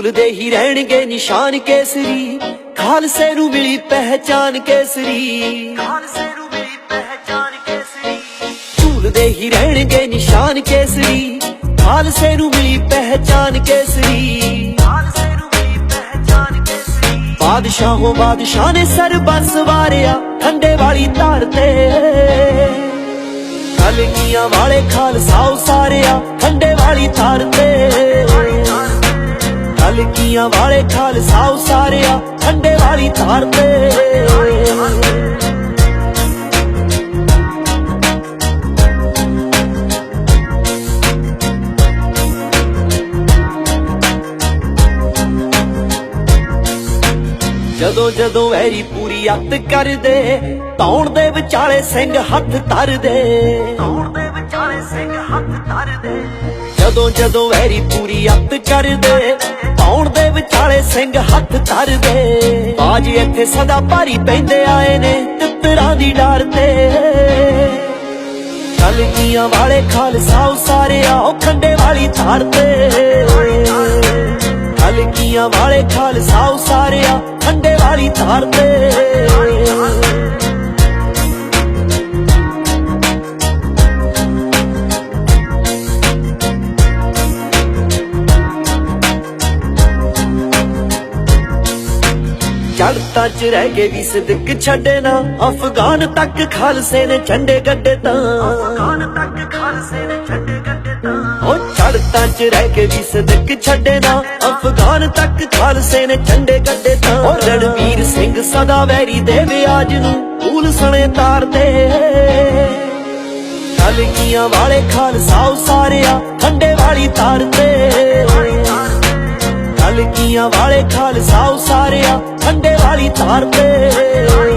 ਝੂਲਦੇ ਹੀ ਰਹਿਣਗੇ ਨਿਸ਼ਾਨ ਕੇਸਰੀ। ਖਾਲਸੇ ਨੂੰ ਮਿਲੀ ਪਹਿਚਾਨ ਕੇਸਰੀ। ਖਾਲਸੇ ਨੂੰ ਮਿਲੀ ਪਹਿਚਾਨ ਕੇਸਰੀ। ਝੂਲਦੇ ਹੀ ਰਹਿਣਗੇ ਨਿਸ਼ਾਨ ਕੇਸਰੀ। ਖਾਲਸੇ ਨੂੰ ਮਿਲੀ ਪਹਿਚਾਨ ਕੇਸਰੀ। ਖਾਲਸੇ ਨੂੰ ਮਿਲੀ ਪਹਿਚਾਨ ਕੇਸਰੀ। ਬਾਦਸ਼ਾਹੋਂ ਬਾਦਸ਼ਾਹ ਨੇ ਸਰਬੰਸ ਵਾਰਿਆ ਠੰਡੇ ਵਾਲੀ ਧਾਰ ਤੇ। ਕਲਗੀਆਂ ਵਾਲੇ ਖਾਲਸਾ ਉਸਾਰਿਆ ਠੰਡੇ ਵਾਲੀ ਧਾਰ ਤੇ। ਕਲਗੀਆਂ ਵਾਲੇ ਖਾਲਸਾ ਉਸਾਰਿਆ ਠੰਡੇ ਵਾਲੀ ਧਾਰ ਤੇ। ਜਦੋਂ ਜਦੋਂ ਵੈਰੀ ਪੂਰੀ ਅੱਤ ਕਰਦੇ ਤੌਣ ਦੇ ਵਿਚਾਲੇ ਸਿੰਘ ਹੱਥ ਧਰਦੇ। ਤੌਣ ਦੇ ਵਿਚਾਲੇ ਸਿੰਘ ਹੱਥ ਧਰਦੇ। ਜਦੋਂ ਜਦੋਂ ਵੈਰੀ ਪੂਰੀ ਅੱਤ ਕਰਦੇ ਤੌਣ ਸਿੰਘ ਹੱਥ ਧਰਦੇ। ਬਾਜ ਇੱਥੇ ਸਦਾ ਭਾਰੀ ਪੈਂਦੇ ਆਏ ਨੇ ਤਿੱਤਰਾਂ ਦੀ ਡਰ ਤੇ। ਕਲਗੀਆਂ ਵਾਲੇ ਖਾਲਸਾ ਉਸਾਰਿਆ ਉਹ ਖੰਡੇ ਵਾਲੀ ਧਾਰ ਤੇ। ਕਲਗੀਆਂ ਵਾਲੇ ਖਾਲਸਾ ਉਸਾਰਿਆ ਖੰਡੇ ਵਾਲੀ ਧਾਰ ਤੇ। ਚੜਤਾ ਚ ਰਹਿ ਗਏ ਵੀ ਸਦਕ ਛੱਡੇ ਨਾ। ਅਫਗਾਨ ਤੱਕ ਖਾਲਸੇ ਨੇ ਝੰਡੇ ਗੱਡੇ ਤਾਂ। ਅਫਗਾਨ ਤੱਕ ਖਾਲਸੇ ਨੇ ਝੰਡੇ ਗੱਡੇ ਤਾਂ। ਉਹ ਚੜਤਾ ਚ ਰਹਿ ਗਏ ਵੀ ਸਦਕ ਛੱਡੇ ਨਾ। ਅਫਗਾਨ ਤੱਕ ਖਾਲਸੇ ਨੇ ਝੰਡੇ ਗੱਡੇ ਤਾਂ। ਉਹ ਰਣਵੀਰ ਸਿੰਘ ਸਦਾ ਵੈਰੀ ਦੇ ਵਿਆਜ ਨੂੰ। ਫੂਲ ਸਣੇ ਤਾਰਦੇ ਕਲਗੀਆਂ ਵਾਲੇ ਖਾਲਸਾ ਉਸਾਰਿਆ। ਠੰਡੇ ਵਾਲੀ ਤਾਰ ਤੇ ਵਾਲੇ ਖਾਲਸਾ ਉਸਾਰਿਆ ਠੰਡੇ ਵਾਲੀ ਧਾਰ ਤੇ।